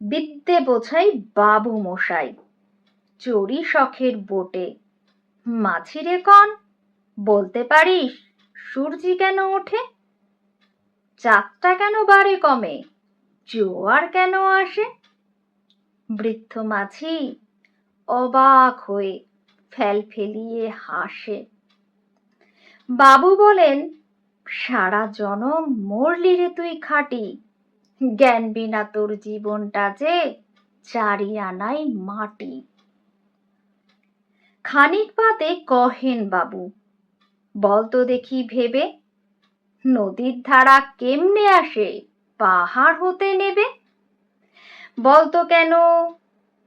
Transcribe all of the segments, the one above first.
বিদ্যে বোঝাই বাবু মশাই। চড়ি শখের বোটে। মাছি রে কন, বলতে পারিস সূর্যি কেন ওঠে? চাঁদটা কেন বাড়ে কমে? জোয়ার কেন আসে? বৃদ্ধ মাছি অবাক হয়ে ফেল ফেলিয়ে হাসে। বাবু বলেন, সারা জনম মরলি রে তুই খাটি। জ্ঞান বিনা তোর জীবনটা যে চারি আনাই মাটি। খানিক বাদে কহেন বাবু বলতো দেখি ভেবে, নদীর ধারা কেমনে আসে, পাহাড় হতে নেবে? বলতো কেন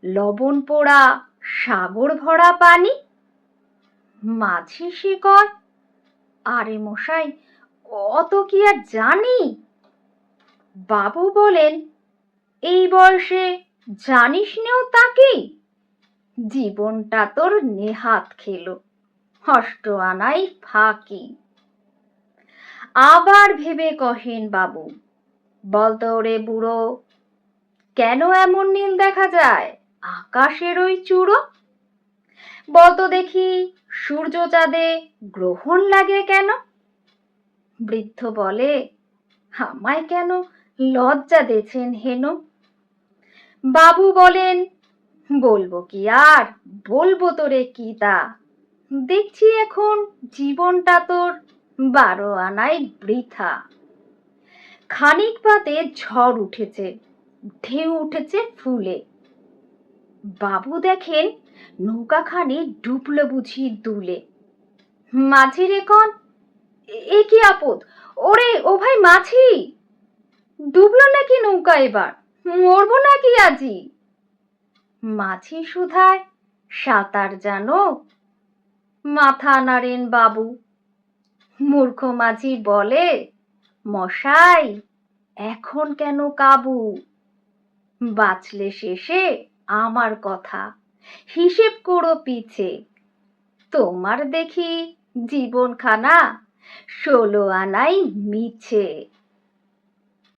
লবণ পোড়া সাগর ভরা পানি? মাঝি কয় আরে মশাই, অত কি আর জানি? বাবু বলেন, এই বয়সে জানিস নেও তাকে? জীবনটা তোর নেহাত খেলো, হষ্ট আনাই ফাঁকি। আবার ভেবে কহেন বাবু, বলতো রে বুড়ো, কেন এমন নীল দেখা যায়? আকাশের ওই চূড়ো? বলতো দেখি সূর্য চাঁদে গ্রহণ লাগে কেন? বৃদ্ধ বলে, আমায় কেন লজ্জা দেছেন হেন। বাবু বলেন, বলব কি আর? বলব তোরে কি তা? দেখছি এখন জীবনটা তোর বারো আনাই বৃথা। খানিক পাতে ঝড় উঠেছে, ঢেউ উঠেছে ফুলে। বাবু দেখেন নৌকাখানি ডুবলো বুঝি দুলে। মাঝি এখন, এ কি আপদ? ওরে, ও ভাই মাছি ডুবলো নাকি নৌকা এবার? মরবো নাকি আজি? মাছি সুধায় সাঁতার জানো? মাথা নাড়েন বাবু। মূর্খ মাঝি বলে, মশাই, এখন কেন কাবু? বাঁচলে শেষে আমার কথা। হিসেব করো পিছে। তোমার দেখি জীবনখানা ষোলো আনাই মিছে।